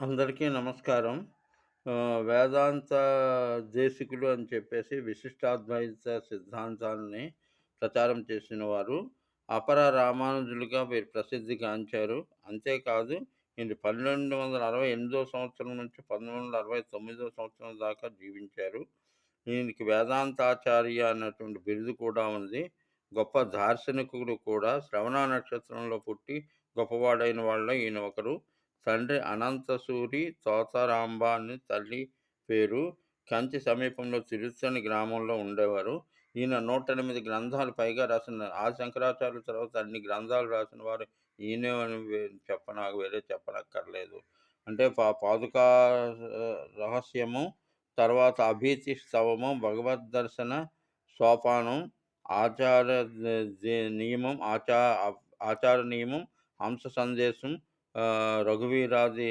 అందరికీ నమస్కారం. వేదాంత దేశికులు అని చెప్పేసి విశిష్టాద్వైత సిద్ధాంతాలని ప్రచారం చేసిన వారు అపర రామానుజులుగా వీరు ప్రసిద్ధిగాంచారు. అంతేకాదు ఈయన 1268 సంవత్సరం నుంచి 1269 సంవత్సరం దాకా జీవించారు. ఈయనకి వేదాంతాచార్య అన్నటువంటి బిరుదు కూడా ఉంది. గొప్ప దార్శనికుడు కూడా. శ్రవణ నక్షత్రంలో పుట్టి గొప్పవాడైన వాళ్ళ ఈయన ఒకరు. తండ్రి అనంతసూరి తోతారాంబ అని తల్లి పేరు. కంచి సమీపంలో తిరుత్తణి గ్రామంలో ఉండేవారు. ఈయన 108 గ్రంథాలు పైగా రాసిన ఆ శంకరాచార్యుల తర్వాత అన్ని గ్రంథాలు రాసిన వారు ఈయనే అని వే చెప్పన వేరే చెప్పనక్కర్లేదు. అంటే పా పాదుకా రహస్యము, తర్వాత అభీతి స్తవము, భగవద్దర్శన సోపానం, ఆచార నియమం, ఆచార ఆచార నియమం, హంస సందేశం, रघुवीर राजे